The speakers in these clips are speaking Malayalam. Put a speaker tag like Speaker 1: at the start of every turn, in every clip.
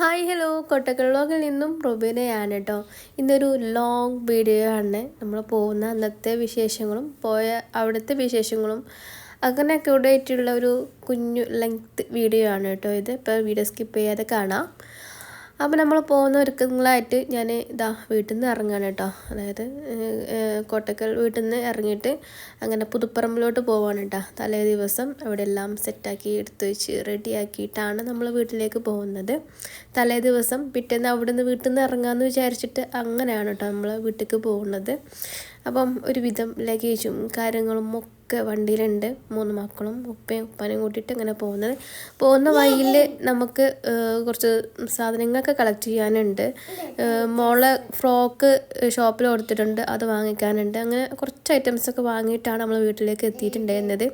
Speaker 1: Hi hello. കൊട്ടക്കൽ വ്ളോഗിൽ നിന്നും റുബിനയാണ് കേട്ടോ ഇന്നൊരു ലോങ് വീഡിയോ ആണ്. നമ്മൾ പോകുന്ന അന്നത്തെ വിശേഷങ്ങളും പോയ അവിടുത്തെ വിശേഷങ്ങളും അങ്ങനെയൊക്കെ ആയിട്ടുള്ള ഒരു കുഞ്ഞു ലെങ്ത് വീഡിയോ ആണ് കേട്ടോ ഇത്. ഇപ്പോൾ വീഡിയോ സ്കിപ്പ് ചെയ്യാതെ കാണാം. അപ്പോൾ നമ്മൾ പോകുന്ന ഒരുക്കങ്ങളായിട്ട് ഞാൻ ഇതാ വീട്ടിൽ നിന്ന് ഇറങ്ങാണ് കേട്ടോ. അതായത് കോട്ടക്കൽ വീട്ടിൽ നിന്ന് ഇറങ്ങിയിട്ട് അങ്ങനെ പുതുപ്പറമ്പിലോട്ട് പോവാണ് കേട്ടോ. തലേ ദിവസം അവിടെ എല്ലാം സെറ്റാക്കി എടുത്തു വെച്ച് റെഡിയാക്കിയിട്ടാണ് നമ്മൾ വീട്ടിലേക്ക് പോകുന്നത്. തലേ ദിവസം പിറ്റേന്ന് അവിടെ നിന്ന് വീട്ടിൽ നിന്ന് ഇറങ്ങാമെന്ന് വിചാരിച്ചിട്ട് അങ്ങനെയാണ് കേട്ടോ നമ്മൾ വീട്ടിലേക്ക് പോകുന്നത്. അപ്പം ഒരുവിധം ലഗേജും കാര്യങ്ങളും ഒക്കെ വണ്ടിയിലുണ്ട്. മൂന്ന് മക്കളും ഉപ്പയും ഉപ്പാനും കൂട്ടിയിട്ട് ഇങ്ങനെ പോകുന്നത്. പോകുന്ന വഴിയിൽ നമുക്ക് കുറച്ച് സാധനങ്ങളൊക്കെ കളക്ട് ചെയ്യാനുണ്ട്. മോളെ ഫ്രോക്ക് ഷോപ്പിൽ കൊടുത്തിട്ടുണ്ട്. അത് വാങ്ങിക്കാനുണ്ട്. അങ്ങനെ കുറച്ച് ഐറ്റംസൊക്കെ വാങ്ങിയിട്ടാണ് നമ്മൾ വീട്ടിലേക്ക് എത്തിയിട്ടുണ്ടായിരുന്നത്.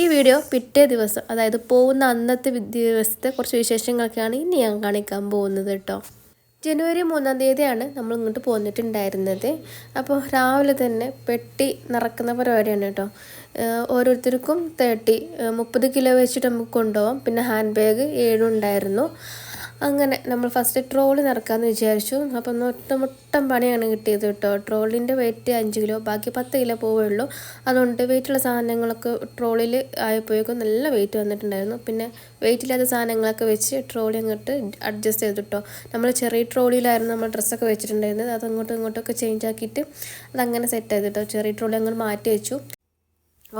Speaker 1: ഈ വീഡിയോ പിറ്റേ ദിവസം അതായത് പോകുന്ന അന്നത്തെ ദിവസത്തെ കുറച്ച് വിശേഷങ്ങളൊക്കെയാണ് ഇനി ഞാൻ കാണിക്കാൻ പോകുന്നത് കേട്ടോ. ജനുവരി മൂന്നാം തീയതിയാണ് നമ്മൾ ഇങ്ങോട്ട് പോന്നിട്ടുണ്ടായിരുന്നത്. അപ്പോൾ രാവിലെ തന്നെ പെട്ടി നിറക്കുന്ന പരിപാടിയാണ് കേട്ടോ. ഓരോരുത്തർക്കും തേർട്ടി മുപ്പത് കിലോ വെച്ചിട്ട് നമുക്ക് കൊണ്ടുപോകാം പിന്നെ ഹാൻഡ് ബാഗ് ഏഴും ഉണ്ടായിരുന്നു. അങ്ങനെ നമ്മൾ ഫസ്റ്റ് ട്രോളി നിറക്കാമെന്ന് വിചാരിച്ചു. അപ്പം ഒറ്റ മുട്ടം പണിയാണ് കിട്ടിയത് കേട്ടോ. ട്രോളിന്റെ വെയിറ്റ് അഞ്ച് കിലോ ബാക്കി പത്ത് കിലോ പോവുള്ളൂ. അതുകൊണ്ട് വെയിറ്റുള്ള സാധനങ്ങളൊക്കെ ട്രോളിൽ ആയപ്പോഴേക്കും നല്ല വെയിറ്റ് വന്നിട്ടുണ്ടായിരുന്നു. പിന്നെ വെയിറ്റ് ഇല്ലാത്ത സാധനങ്ങളൊക്കെ വെച്ച് ട്രോളി അങ്ങോട്ട് അഡ്ജസ്റ്റ് ചെയ്തിട്ടോ നമ്മൾ ചെറിയ ട്രോളിയിലായിരുന്നു നമ്മൾ ഡ്രസ്സൊക്കെ വെച്ചിട്ടുണ്ടായിരുന്നത്. അത് ഇങ്ങോട്ടൊക്കെ ചേഞ്ച് ആക്കിയിട്ട് അതങ്ങനെ സെറ്റ് ചെയ്തിട്ടോ ചെറിയ ട്രോളി അങ്ങോട്ട് മാറ്റി വെച്ചു.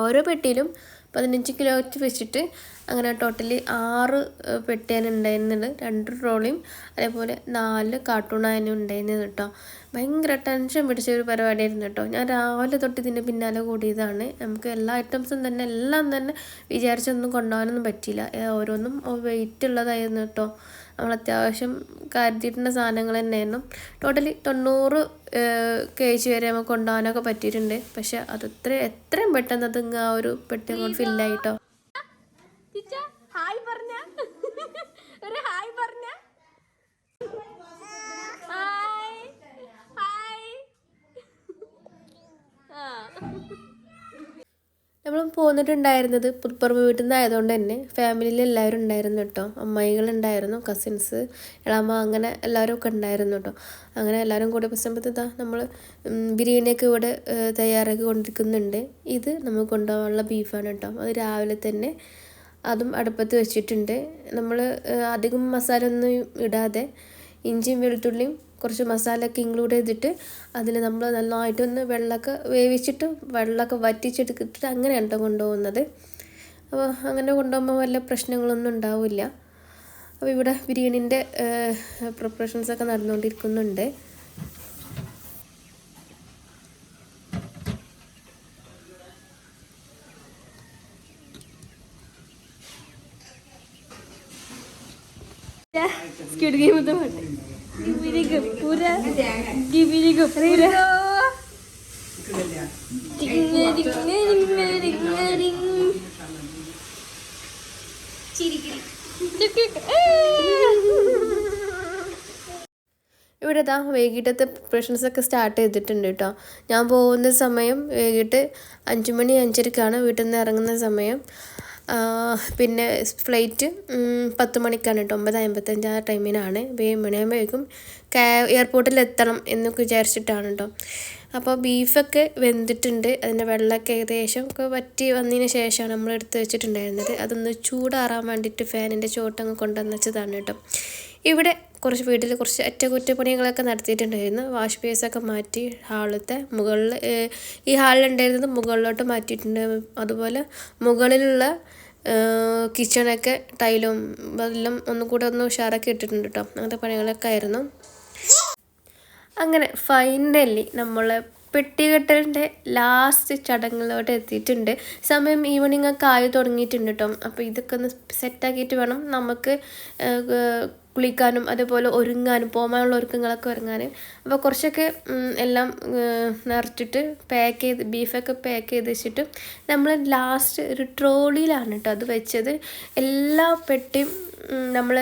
Speaker 1: ഓരോ പെട്ടിയിലും പതിനഞ്ച് കിലോ വെച്ച് വെച്ചിട്ട് അങ്ങനെ ടോട്ടലി ആറ് പെട്ടിയാണ് ഉണ്ടായിരുന്നത്. രണ്ട് ട്രോളിയും അതേപോലെ നാല് കാർട്ടൂണായാലും ഉണ്ടായിരുന്നത് കേട്ടോ ഭയങ്കര ടെൻഷൻ പിടിച്ച ഒരു പരിപാടിയായിരുന്നു കേട്ടോ ഞാൻ രാവിലെ തൊട്ട് ഇതിന്റെ പിന്നാലെ കൂടിയതാണ്. നമുക്ക് എല്ലാ ഐറ്റംസും തന്നെ എല്ലാം തന്നെ വിചാരിച്ചൊന്നും കൊണ്ടുപോകാനൊന്നും പറ്റിയില്ല. ഓരോന്നും വെയിറ്റ് ഉള്ളതായിരുന്നു കേട്ടോ നമ്മൾ അത്യാവശ്യം കരുതിയിട്ടുള്ള സാധനങ്ങൾ തന്നെയായിരുന്നു. ടോട്ടലി തൊണ്ണൂറ് കെ ജി വരെ നമുക്ക് കൊണ്ടുപോകാനൊക്കെ പറ്റിയിട്ടുണ്ട്. പക്ഷെ അത് എത്ര എത്രയും പെട്ടെന്ന് അത് ആ ഒരു പെട്ടി അങ്ങോട്ട് ഫില്ലായിട്ടോ
Speaker 2: ഹായ് പറഞ്ഞ ഒരു ഹായ് പറഞ്ഞ ഹായ് ഹായ് ആ
Speaker 1: നമ്മൾ പോന്നിട്ടുണ്ടായിരുന്നത് പുതുപ്പറമ്പ് വീട്ടിൽ നിന്ന് ആയതുകൊണ്ട് തന്നെ ഫാമിലിയിൽ എല്ലാവരും ഉണ്ടായിരുന്നു കേട്ടോ. അമ്മായികളുണ്ടായിരുന്നു കസിൻസ് ഇളാമ അങ്ങനെ എല്ലാവരും ഒക്കെ ഉണ്ടായിരുന്നു കേട്ടോ. അങ്ങനെ എല്ലാവരും കൂടെ പ്രശ്നപ്പെട്ട് ഇതാ നമ്മൾ ബിരിയാണിയൊക്കെ ഇവിടെ തയ്യാറാക്കി കൊണ്ടിരിക്കുന്നുണ്ട്. ഇത് നമുക്ക് കൊണ്ടുപോകാനുള്ള ബീഫാണ് കേട്ടോ. അത് രാവിലെ തന്നെ അതും അടുപ്പത്ത് വെച്ചിട്ടുണ്ട്. നമ്മൾ അധികം മസാല ഒന്നും ഇടാതെ ഇഞ്ചിയും വെളുത്തുള്ളിയും കുറച്ച് മസാലയൊക്കെ ഇൻക്ലൂഡ് ചെയ്തിട്ട് അതിൽ നമ്മൾ നന്നായിട്ടൊന്ന് വെള്ളമൊക്കെ വേവിച്ചിട്ട് വെള്ളമൊക്കെ വറ്റിച്ചെടുത്തിട്ട് അങ്ങനെയാണ് കേട്ടോ കൊണ്ടുപോകുന്നത്. അപ്പോൾ അങ്ങനെ കൊണ്ടുപോകുമ്പോൾ വല്ല പ്രശ്നങ്ങളൊന്നും ഉണ്ടാവില്ല. അപ്പോൾ ഇവിടെ ബിരിയാണീന്റെ പ്രിപ്പറേഷൻസൊക്കെ നടന്നുകൊണ്ടിരിക്കുന്നുണ്ട്.
Speaker 2: സ്കിഡ് ഗെയിമത്തെ പാട്ട് ഗിബിരിക്ക് പുര ഗിബിരിക്ക് പുര ടിങ് ടിങ് ടിങ് ടിങ്
Speaker 1: ഇവിടെ ഇതാ വൈകിട്ടത്തെ പ്രിപ്പറേഷൻസൊക്കെ സ്റ്റാർട്ട് ചെയ്തിട്ടുണ്ട് കേട്ടോ ഞാൻ പോകുന്ന സമയം വൈകിട്ട് അഞ്ചുമണി അഞ്ചരക്കാണ് വീട്ടിൽ നിന്ന് ഇറങ്ങുന്ന സമയം. പിന്നെ ഫ്ലൈറ്റ് പത്ത് മണിക്കാണ് കേട്ടോ ഒമ്പത് അമ്പത്തഞ്ച് ആ ടൈമിനാണ്. ഏഴ് മണിയാകുമ്പോഴേക്കും എയർപോർട്ടിൽ എത്തണം എന്നൊക്കെ വിചാരിച്ചിട്ടാണ് കേട്ടോ. അപ്പോൾ ബീഫൊക്കെ വെന്തിട്ടുണ്ട്. അതിന്റെ വെള്ളമൊക്കെ ഏകദേശം ഒക്കെ വറ്റി വന്നതിന് ശേഷമാണ് നമ്മൾ എടുത്ത് വെച്ചിട്ടുണ്ടായിരുന്നത്. അതൊന്ന് ചൂടാറാൻ വേണ്ടിയിട്ട് ഫാനിന്റെ ചോട്ടങ്ങ് കൊണ്ടുവന്ന് വെച്ചതാണ് കേട്ടോ. ഇവിടെ കുറച്ച് വീട്ടിൽ കുറച്ച് അറ്റകുറ്റപ്പണികളൊക്കെ നടത്തിയിട്ടുണ്ടായിരുന്നു. വാഷ് ബേസൊക്കെ മാറ്റി ഹാളത്തെ മുകളിൽ ഈ ഹാളിലുണ്ടായിരുന്നത് മുകളിലോട്ട് മാറ്റിയിട്ടുണ്ട്. അതുപോലെ മുകളിലുള്ള കിച്ചണൊക്കെ ടൈലും എല്ലാം ഒന്നും കൂടെ ഒന്ന് ഉഷാറൊക്കെ ഇട്ടിട്ടുണ്ട് കേട്ടോ അങ്ങനത്തെ പണികളൊക്കെ ആയിരുന്നു. അങ്ങനെ ഫൈനലി നമ്മൾ പെട്ടികെട്ടലിന്റെ ലാസ്റ്റ് ചടങ്ങിലോട്ട് എത്തിയിട്ടുണ്ട്. സമയം ഈവനിങ് ഒക്കെ ആയി തുടങ്ങിയിട്ടുണ്ട് കേട്ടോ അപ്പോൾ ഇതൊക്കെ ഒന്ന് സെറ്റാക്കിയിട്ട് വേണം. നമുക്ക് കുളിക്കാനും അതേപോലെ ഒരുങ്ങാനും പോകാനുള്ള ഒരുക്കങ്ങളൊക്കെ ഒരുങ്ങാൻ അപ്പോൾ കുറച്ചൊക്കെ എല്ലാം നിറച്ചിട്ട് പാക്ക് ചെയ്ത് ബീഫൊക്കെ പാക്ക് ചെയ്ത് വെച്ചിട്ട് നമ്മൾ ലാസ്റ്റ് ഒരു ട്രോളിയിലാണ് കേട്ടോ അത് വെച്ചത്. എല്ലാ പെട്ടിയും നമ്മൾ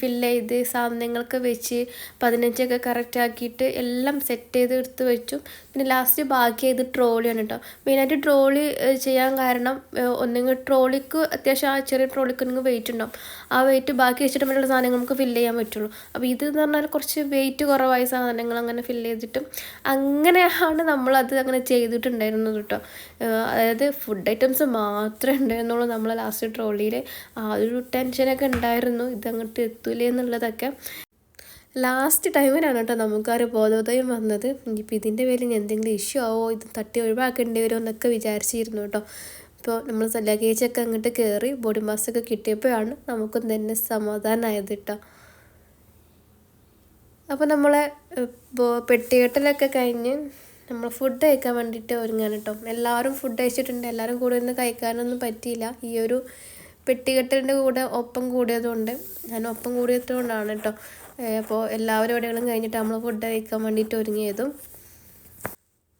Speaker 1: ഫില്ല് ചെയ്ത് സാധനങ്ങളൊക്കെ വെച്ച് പതിനഞ്ചൊക്കെ കറക്റ്റ് ആക്കിയിട്ട് എല്ലാം സെറ്റ് ചെയ്ത് എടുത്ത് വെച്ചു. പിന്നെ ലാസ്റ്റ് ബാക്കി ചെയ്ത് ട്രോളിയാണ് കേട്ടോ മെയിനായിട്ട് ട്രോളി ചെയ്യാൻ കാരണം ഒന്നെങ്കിൽ ട്രോളിക്ക് അത്യാവശ്യം ആ ചെറിയ ട്രോളിക്ക് ഒന്നെങ്കിൽ വെയിറ്റ് ഉണ്ടാവും. ആ വെയിറ്റ് ബാക്കി വെച്ചിട്ട് മറ്റുള്ള സാധനങ്ങൾ നമുക്ക് ഫില്ല് ചെയ്യാൻ പറ്റുള്ളൂ. അപ്പോൾ ഇത് എന്ന് പറഞ്ഞാൽ കുറച്ച് വെയിറ്റ് കുറവായ സാധനങ്ങൾ അങ്ങനെ ഫില്ല് ചെയ്തിട്ട് അങ്ങനെയാണ് നമ്മളത് അങ്ങനെ ചെയ്തിട്ടുണ്ടായിരുന്നത് കേട്ടോ അതായത് ഫുഡ് ഐറ്റംസ് മാത്രമേ ഉണ്ടായിരുന്നുള്ളൂ നമ്മൾ ലാസ്റ്റ് ട്രോളിയിൽ ആ ഒരു ടെൻഷനൊക്കെ ഉണ്ടായിരുന്നു ഇതങ്ങോട്ട് എത്തൂലേ എന്നുള്ളതൊക്കെ. ലാസ്റ്റ് ടൈമിലാണ് കേട്ടോ നമുക്ക് ആ ഒരു ബോധോദയം വന്നത്. ഇനിയിപ്പോൾ ഇതിന്റെ പേരിൽ എന്തെങ്കിലും ഇഷ്യൂ ആവോ ഇത് തട്ടി ഒഴിവാക്കേണ്ടി വരുമോ എന്നൊക്കെ വിചാരിച്ചിരുന്നു കേട്ടോ. ഇപ്പോൾ നമ്മൾ ലഗേജൊക്കെ അങ്ങോട്ട് കയറി ബോഡി മാസ്കൊക്കെ കിട്ടിയപ്പോഴാണ് നമുക്കും തന്നെ സമാധാനമായത് കേട്ടോ. അപ്പോൾ നമ്മളെ പെട്ടികെട്ടലൊക്കെ കഴിഞ്ഞ് നമ്മൾ ഫുഡ് കഴിക്കാൻ വേണ്ടിയിട്ട് ഒരുങ്ങാൻ കേട്ടോ. എല്ലാവരും ഫുഡ് കഴിച്ചിട്ടുണ്ട്. എല്ലാവരും കൂടെ ഒന്ന് കഴിക്കാനൊന്നും പറ്റിയില്ല. ഈ ഒരു പെട്ടികെട്ടലിന്റെ കൂടെ ഒപ്പം കൂടിയതുകൊണ്ട് ഞാൻ ഒപ്പം കൂടിയതുകൊണ്ടാണ് കേട്ടോ അപ്പോൾ എല്ലാവരും എവിടെയെങ്കിലും കഴിഞ്ഞിട്ട് നമ്മൾ ഫുഡ് കഴിക്കാൻ വേണ്ടിയിട്ട് ഒരുങ്ങിയതും.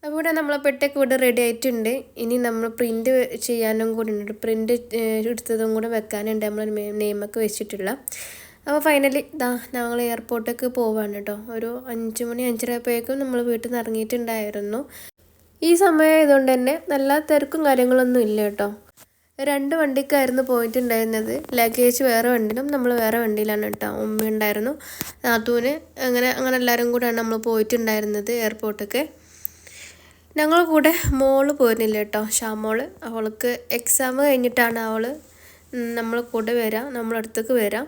Speaker 1: അപ്പോൾ ഇവിടെ നമ്മളെ പെട്ടൊക്കെ ഇവിടെ റെഡി ആയിട്ടുണ്ട്. ഇനി നമ്മൾ പ്രിന്റ് ചെയ്യാനും കൂടി ഉണ്ട്. പ്രിന്റ് എടുത്തതും കൂടെ വെക്കാനുണ്ട് നമ്മൾ നെയിമൊക്കെ വെച്ചിട്ടുള്ള. അപ്പോൾ ഫൈനലി ദാ ഞങ്ങൾ എയർപോർട്ടൊക്കെ പോവാണ് കേട്ടോ ഒരു അഞ്ച് മണി അഞ്ചര ആയപ്പോഴേക്കും നമ്മൾ വീട്ടിൽ നിന്ന് ഇറങ്ങിയിട്ടുണ്ടായിരുന്നു. ഈ സമയം ആയതുകൊണ്ട് തന്നെ നല്ല തിരക്കും കാര്യങ്ങളൊന്നും ഇല്ല കേട്ടോ രണ്ട് വണ്ടിക്കായിരുന്നു പോയിട്ടുണ്ടായിരുന്നത് ലഗേജ് വേറെ വണ്ടിയിലും നമ്മൾ വേറെ വണ്ടിയിലാണ് കേട്ടോ. ഉമ്മ ഉണ്ടായിരുന്നു. നാത്തൂന് അങ്ങനെ അങ്ങനെ എല്ലാവരും കൂടെയാണ് നമ്മൾ പോയിട്ടുണ്ടായിരുന്നത് എയർപോർട്ടൊക്കെ ഞങ്ങൾ കൂടെ മോൾ പോരുന്നില്ല കേട്ടോ. ഷാമോൾ അവൾക്ക് എക്സാം കഴിഞ്ഞിട്ടാണ് അവൾ നമ്മൾ കൂടെ വരാം. നമ്മളടുത്തേക്ക് വരാം.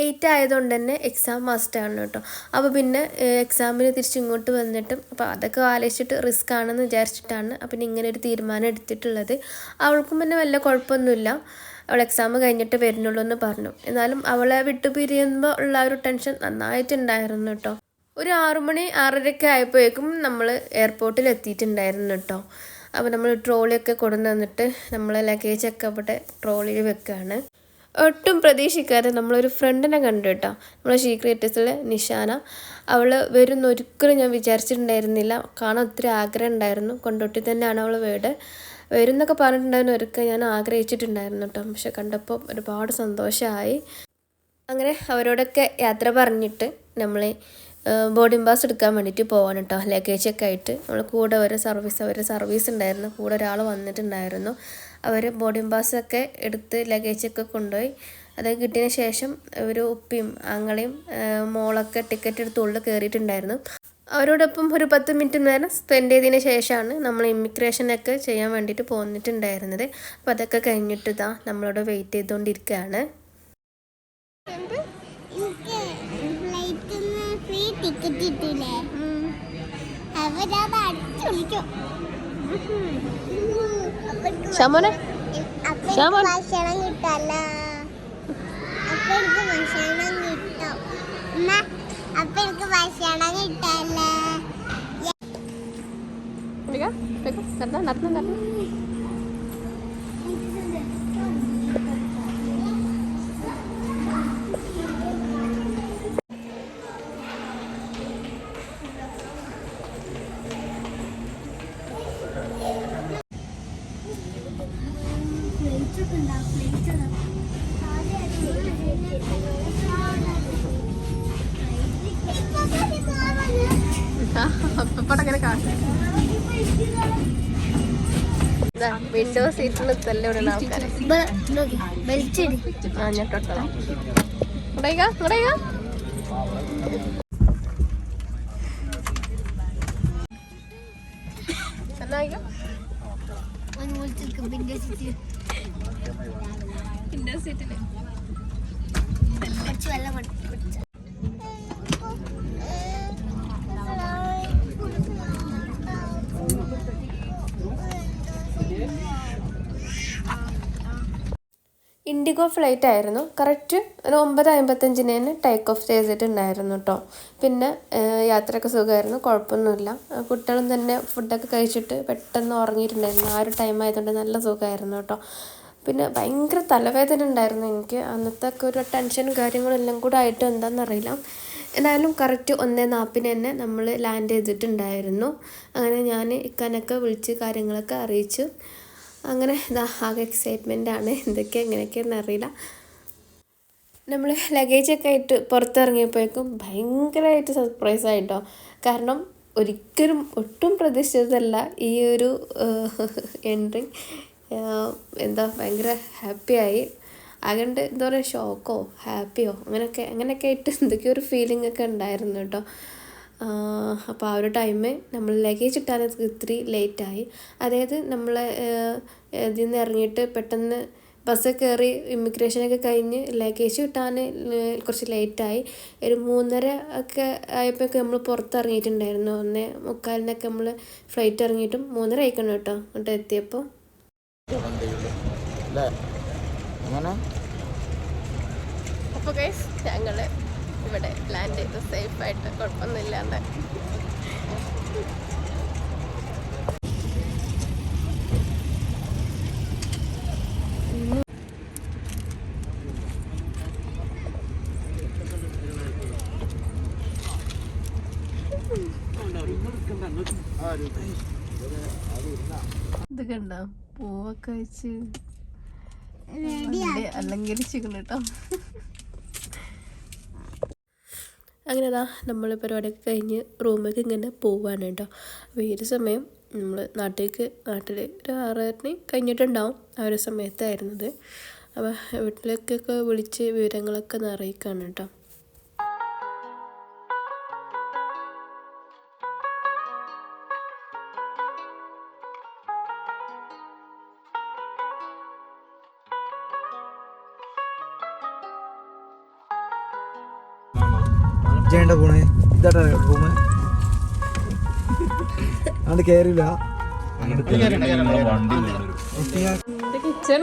Speaker 1: എയ്റ്റ് ആയതുകൊണ്ട് തന്നെ എക്സാം മസ്റ്റാണ് കേട്ടോ. അപ്പോൾ പിന്നെ എക്സാമിന് തിരിച്ച് ഇങ്ങോട്ട് വന്നിട്ടും അപ്പോൾ അതൊക്കെ ആലോചിച്ചിട്ട് റിസ്ക് ആണെന്ന് വിചാരിച്ചിട്ടാണ് അപ്പം ഇങ്ങനെ ഒരു തീരുമാനം എടുത്തിട്ടുള്ളത്. അവൾക്കും പിന്നെ വല്ല കുഴപ്പമൊന്നുമില്ല. അവൾ എക്സാം കഴിഞ്ഞിട്ട് വരുന്നുള്ളൂ എന്ന് പറഞ്ഞു. എന്നാലും അവളെ വിട്ടു പിരിയുമ്പോൾ ഉള്ള ഒരു ടെൻഷൻ നന്നായിട്ടുണ്ടായിരുന്നു കേട്ടോ. ഒരു ആറുമണി ആറരയൊക്കെ ആയപ്പോഴേക്കും നമ്മൾ എയർപോർട്ടിൽ എത്തിയിട്ടുണ്ടായിരുന്നു കേട്ടോ. അപ്പോൾ നമ്മൾ ട്രോളിയൊക്കെ കൊണ്ടു വന്നിട്ട് നമ്മളെ ലഗേജൊക്കെ അവിടെ ട്രോളിയിൽ വെക്കുകയാണ് ഒട്ടും പ്രതീക്ഷിക്കാതെ നമ്മളൊരു ഫ്രണ്ടിനെ കണ്ടു കേട്ടോ. നമ്മളെ ഷീ ക്രിയേറ്റേഴ്സിലെ നിഷാന. അവൾ വരുന്ന ഒരിക്കലും ഞാൻ വിചാരിച്ചിട്ടുണ്ടായിരുന്നില്ല. കാണാൻ ഒത്തിരി ആഗ്രഹം ഉണ്ടായിരുന്നു. കൊണ്ടോട്ടി തന്നെയാണ് അവൾ വീട്. വരുന്നൊക്കെ പറഞ്ഞിട്ടുണ്ടായിരുന്നു. ഒരിക്കൽ ഞാൻ ആഗ്രഹിച്ചിട്ടുണ്ടായിരുന്നു കേട്ടോ. പക്ഷെ കണ്ടപ്പോൾ ഒരുപാട് സന്തോഷമായി അങ്ങനെ അവരോടൊക്കെ യാത്ര പറഞ്ഞിട്ട് നമ്മൾ ബോർഡിംഗ് പാസ് എടുക്കാൻ വേണ്ടിയിട്ട് പോകാൻ കേട്ടോ. ലഗേജൊക്കെ ആയിട്ട്. നമ്മൾ കൂടെ ഒരു സർവീസ് ഒരു സർവീസ് ഉണ്ടായിരുന്നു. കൂടെ ഒരാൾ വന്നിട്ടുണ്ടായിരുന്നു. അവർ ബോർഡിംഗ് പാസ്സൊക്കെ എടുത്ത് ലഗേജൊക്കെ കൊണ്ടുപോയി. അത് കിട്ടിയതിന് ശേഷം ഒരു ഉപ്പിയും ആങ്ങളെയും മോളൊക്കെ ടിക്കറ്റ് എടുത്ത് ഉള്ളിൽ കയറിയിട്ടുണ്ടായിരുന്നു. അവരോടൊപ്പം ഒരു പത്ത് മിനിറ്റ് നേരം സ്പെൻഡ് ചെയ്തതിന് ശേഷമാണ് നമ്മൾ ഇമിഗ്രേഷനൊക്കെ ചെയ്യാൻ വേണ്ടിയിട്ട് പോന്നിട്ടുണ്ടായിരുന്നത്. അപ്പോൾ അതൊക്കെ കഴിഞ്ഞിട്ട് ഇതാ നമ്മളോട് വെയിറ്റ് ചെയ്തുകൊണ്ടിരിക്കുകയാണ്.
Speaker 2: ടിക്കറ്റ് കിട്ടൂലേ? അവരത് അടിച്ചു വിളിക്കും
Speaker 1: ഷമോനെ ശ്യാമോൻ.
Speaker 2: ഭക്ഷണം കിട്ടല്ല അപ്പൊ ഭക്ഷണം കിട്ടും അപ്പൊ എനിക്ക് ഭക്ഷണം കിട്ടല്ല
Speaker 1: വിൻഡോ സീറ്റിൽ തല്ലിവിടുന്ന ആൾക്കാരെ?
Speaker 2: വലിച്ചിടി.
Speaker 1: ആ ഞാൻ തൊട്ടോ
Speaker 2: വിൻഡോ സീറ്റ്
Speaker 1: വിൻഡോ സീറ്റിൽ ഇൻഡിഗോ ഫ്ലൈറ്റ് ആയിരുന്നു. കറക്റ്റ് ഒരു ഒമ്പത് അമ്പത്തഞ്ചിന് തന്നെ ടേക്ക് ഓഫ് ചെയ്തിട്ടുണ്ടായിരുന്നു കേട്ടോ പിന്നെ യാത്രയൊക്കെ സുഖമായിരുന്നു. കുഴപ്പമൊന്നുമില്ല. കുട്ടികളും തന്നെ ഫുഡൊക്കെ കഴിച്ചിട്ട് പെട്ടെന്ന് ഉറങ്ങിയിട്ടുണ്ടായിരുന്നു. ആ ഒരു ടൈം ആയതുകൊണ്ട് നല്ല സുഖമായിരുന്നു കേട്ടോ പിന്നെ ഭയങ്കര തലവേദന ഉണ്ടായിരുന്നു എനിക്ക്. അന്നത്തെ ഒക്കെ ഒരു ടെൻഷനും കാര്യങ്ങളും എല്ലാം കൂടെ ആയിട്ട് എന്താണെന്നറിയില്ല എന്തായാലും കറക്റ്റ് ഒന്നേ നാൽപ്പിന് തന്നെ നമ്മൾ ലാൻഡ് ചെയ്തിട്ടുണ്ടായിരുന്നു. അങ്ങനെ ഞാൻ ഇക്കാനൊക്കെ വിളിച്ച് കാര്യങ്ങളൊക്കെ അറിയിച്ചു. അങ്ങനെ ഇതാ ആകെ എക്സൈറ്റ്മെന്റ് ആണ്. എന്തൊക്കെ എങ്ങനെയൊക്കെയെന്ന് അറിയില്ല. നമ്മൾ ലഗേജൊക്കെ ആയിട്ട് പുറത്തിറങ്ങിയപ്പോഴേക്കും ഭയങ്കരമായിട്ട് സർപ്രൈസ് ആയിട്ടോ. കാരണം ഒരിക്കലും ഒട്ടും പ്രതീക്ഷിച്ചതല്ല ഈ ഒരു എൻട്രി എന്താ ഭയങ്കര ഹാപ്പിയായി അതുകൊണ്ട് എന്താ പറയുക ഷോക്കോ ഹാപ്പിയോ അങ്ങനെയൊക്കെ അങ്ങനെയൊക്കെ ആയിട്ട് എന്തൊക്കെയോ ഒരു ഫീലിംഗ് ഒക്കെ ഉണ്ടായിരുന്നു കേട്ടോ. അപ്പോൾ ആ ഒരു ടൈമ് നമ്മൾ ലഗേജ് ഇട്ടാൻ ഇത്തിരി ലേറ്റായി അതായത് നമ്മൾ ഇതിൽ നിന്ന് ഇറങ്ങിയിട്ട് പെട്ടെന്ന് ബസ് കയറി ഇമിഗ്രേഷനൊക്കെ കഴിഞ്ഞ് ലഗേജ് കിട്ടാൻ കുറച്ച് ലേറ്റായി ഒരു മൂന്നര ഒക്കെ ആയപ്പോഴൊക്കെ നമ്മൾ പുറത്തിറങ്ങിയിട്ടുണ്ടായിരുന്നു. ഒന്ന് മുക്കാലിനൊക്കെ നമ്മൾ ഫ്ലൈറ്റ് ഇറങ്ങിയിട്ടും മൂന്നര ആയിക്കണം കേട്ടോ അങ്ങോട്ട് എത്തിയപ്പോൾ അപ്പോൾ ഞങ്ങൾ ഇവിടെ ലാൻഡ് ചെയ്ത്. സേഫായിട്ട് കുഴപ്പമൊന്നുമില്ലാണ്ട്. ഇത് കണ്ടോ? പൂവൊക്കെ വെച്ച് അലങ്കരിച്ചിരിക്കുന്നു കേട്ടോ അങ്ങനെ അതാ നമ്മൾ പരിപാടിയൊക്കെ കഴിഞ്ഞ് റൂമിലേക്ക് ഇങ്ങനെ പോവാണ് കേട്ടോ അപ്പോൾ ഒരു സമയം നമ്മൾ നാട്ടിലേക്ക് നാട്ടിൽ ഒരു ആറരന് കഴിഞ്ഞിട്ടുണ്ടാവും ആ ഒരു സമയത്തായിരുന്നത്. അപ്പോൾ വീട്ടിലേക്കൊക്കെ വിളിച്ച് വിവരങ്ങളൊക്കെ ഒന്ന് അറിയിക്കുകയാണ് കേട്ടോ
Speaker 3: ചെയ്യണ്ട പോണേ ഇതാ റൂമ് അങ്ങോട്ട് കയറില്ല
Speaker 1: കിച്ചൺ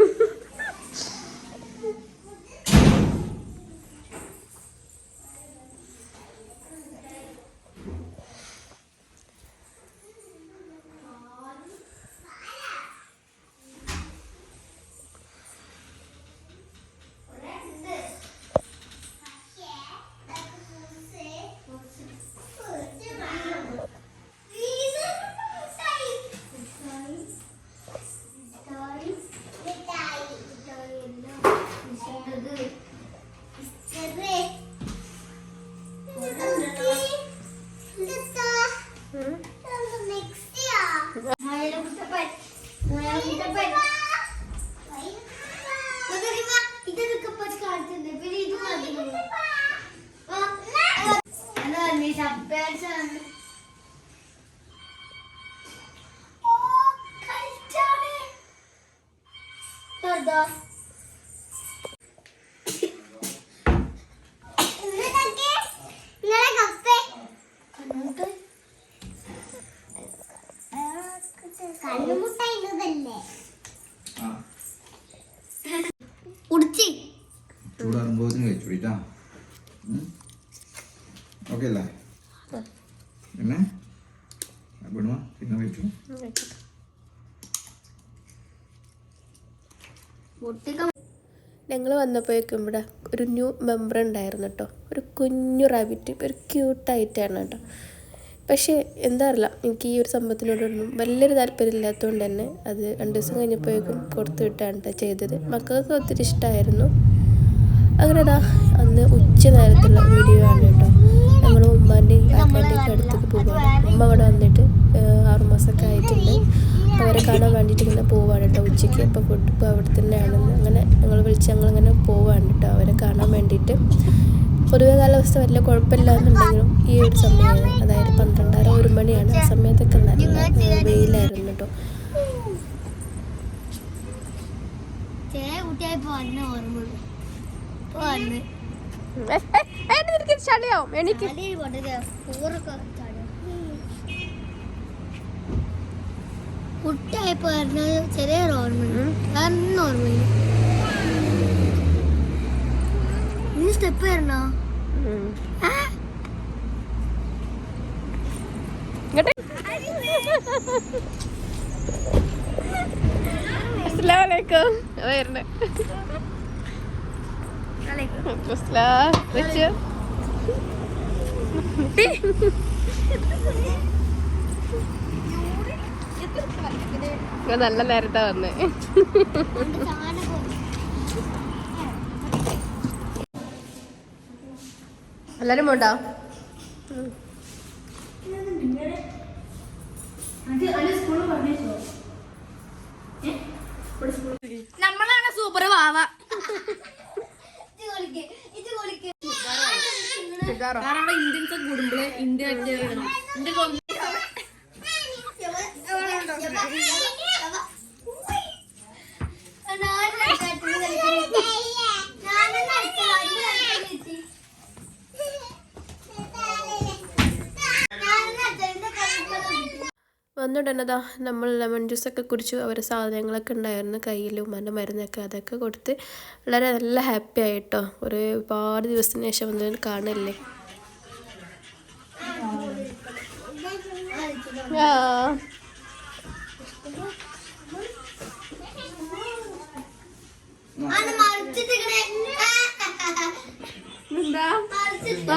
Speaker 2: കണ്ണുമുട്ടല്ലേ
Speaker 4: കഴിച്ചു ഓക്കെ അല്ലേ? പിന്നെ பண்ணுவா കഴിച്ചു?
Speaker 2: കുട്ടിക്ക്
Speaker 1: ഞങ്ങൾ വന്നപ്പോഴേക്കും ഇവിടെ ഒരു ന്യൂ മെമ്പർ ഉണ്ടായിരുന്നു കേട്ടോ. ഒരു കുഞ്ഞു റാബിറ്റ് ഒരു ക്യൂട്ടായിട്ടാണ് കേട്ടോ. പക്ഷേ എന്താ അറിയില്ല എനിക്ക് ഈ ഒരു സംഭവത്തിനോടൊന്നും വലിയൊരു താല്പര്യം ഇല്ലാത്തതുകൊണ്ട് തന്നെ അത് രണ്ട് ദിവസം കഴിഞ്ഞപ്പോഴേക്കും കൊടുത്തു വിട്ടാണ് ചെയ്തത്. മക്കൾക്ക് ഒത്തിരി ഇഷ്ടമായിരുന്നു. അങ്ങനെ അതാ അന്ന് ഉച്ച നേരത്തുള്ള വീഡിയോ ആണ് കേട്ടോ. ഞങ്ങൾ ഉമ്മാന്റെയും കാക്കാന്റെയും ഒക്കെ അടുത്തേക്ക് പോവുകയാണ് ഉമ്മ അവിടെ വന്നിട്ട് ആറുമാസമൊക്കെ ആയിട്ടുണ്ട്. അപ്പോൾ അവരെ കാണാൻ വേണ്ടിയിട്ട് ഇങ്ങനെ പോവാണ് കേട്ടോ ഉച്ചയ്ക്ക്. അപ്പോൾ ഫുഡ് ഇപ്പോൾ അവിടെ തന്നെയാണെന്ന് അങ്ങനെ ഞങ്ങൾ വിളിച്ച് ഞങ്ങളിങ്ങനെ പോവാണ് കേട്ടോ അവരെ കാണാൻ വേണ്ടിയിട്ട്. പൊതുവെ കാലാവസ്ഥ വലിയ കുഴപ്പമില്ല എന്നുണ്ടെങ്കിലും ഈ ഒരു സമയമാണ്. അതായത് പന്ത്രണ്ടര ഒരു മണിയാണ്. ആ സമയത്തൊക്കെ നല്ല വെയിലായിരുന്നു കേട്ടോ
Speaker 2: കുട്ടിയായി പോന്നെ ഓർമ്മ പോന്ന്
Speaker 1: ചളിയാവും എനിക്ക്
Speaker 2: കുട്ടിയായപ്പോ ചെറിയൊരു ഓർമ്മ വേറെ ഓർമ്മയില്ല ഇനി സ്റ്റെപ്പ് വരണോ
Speaker 1: അസ്സലാമലൈക്കും വരണേ വെച്ച് നല്ല നേരത്തെ വന്നേ. എല്ലാരും പോണ്ടോ
Speaker 2: നമ്മളാണ് സൂപ്പർ വാവ. ഇന്ത്യൻസ് കൂടുമ്പോഴേ ഇന്ത്യ ഇന്ത്യ
Speaker 1: വന്നിടന്നതാ. നമ്മൾ ലെമൺ ജ്യൂസൊക്കെ കുടിച്ചു അവരെ സാധനങ്ങളൊക്കെ ഉണ്ടായിരുന്നു. കയ്യിൽ ഉമ്മന്റെ മരുന്നൊക്കെ അതൊക്കെ കൊടുത്ത് വളരെ നല്ല ഹാപ്പി ആയിട്ടോ. ഒരു ഒരുപാട് ദിവസത്തിന് ശേഷം വന്നതിന് കാണില്ലേ.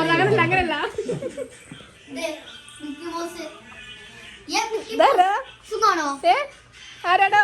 Speaker 2: അങ്ങനല്ല അങ്ങനല്ല
Speaker 5: സുഖാണോ
Speaker 2: ആരാടോ?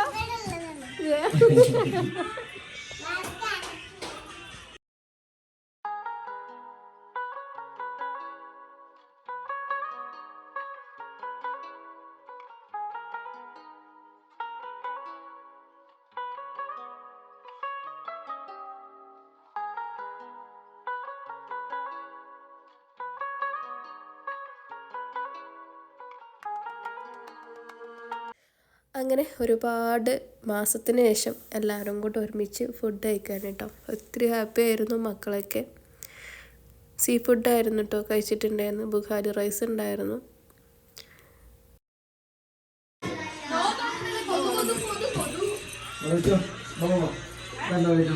Speaker 1: അങ്ങനെ ഒരുപാട് മാസത്തിന് ശേഷം എല്ലാവരും കൂടെ ഒരുമിച്ച് ഫുഡ് കഴിക്കാൻ കേട്ടോ ഒത്തിരി ഹാപ്പി ആയിരുന്നു മക്കളൊക്കെ. സീ ഫുഡായിരുന്നു കേട്ടോ കഴിച്ചിട്ടുണ്ടായിരുന്നു ബുഖാരി റൈസ് ഉണ്ടായിരുന്നു.
Speaker 3: വിളിച്ചോ വാ, വാ. വേണ്ട, വെയിറ്റ്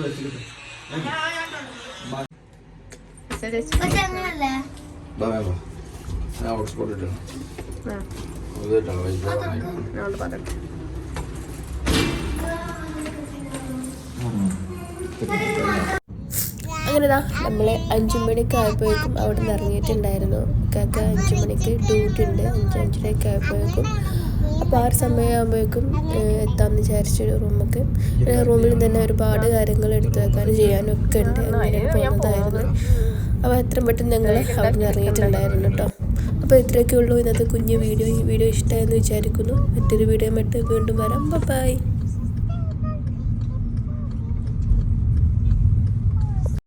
Speaker 6: വൈകിട്ട്
Speaker 1: അങ്ങനെ ദാ നമ്മൾ അഞ്ചു മണിക്ക് ആയപ്പോഴേക്കും അവിടെ നിന്ന് ഇറങ്ങിയിട്ടുണ്ടായിരുന്നു. കാക്ക അഞ്ചു മണിക്ക് ഡ്യൂട്ടി ഉണ്ട്. അഞ്ച് അഞ്ചരയൊക്കെ ആയപ്പോഴേക്കും. അപ്പോൾ ആ ഒരു സമയമാകുമ്പോഴേക്കും എത്താമെന്ന് വിചാരിച്ചു റൂമൊക്കെ. റൂമിൽ തന്നെ ഒരുപാട് കാര്യങ്ങൾ എടുത്തു വെക്കാനും ചെയ്യാനും ഒക്കെ ഉണ്ട്. അങ്ങനെ പോകുന്നതായിരുന്നു. അപ്പോൾ എത്രയും പെട്ടെന്ന് ഞങ്ങൾ അവിടെ നിന്ന് ഇറങ്ങിയിട്ടുണ്ടായിരുന്നു കേട്ടോ അപ്പോൾ ഇത്രയൊക്കെ ഉള്ളൂ. ഇന്നത്തെ കുഞ്ഞു വീഡിയോ ഈ വീഡിയോ ഇഷ്ടമായെന്ന് വിചാരിക്കുന്നു. മറ്റൊരു വീഡിയോ മറ്റ് വീണ്ടും വരാം. ബൈ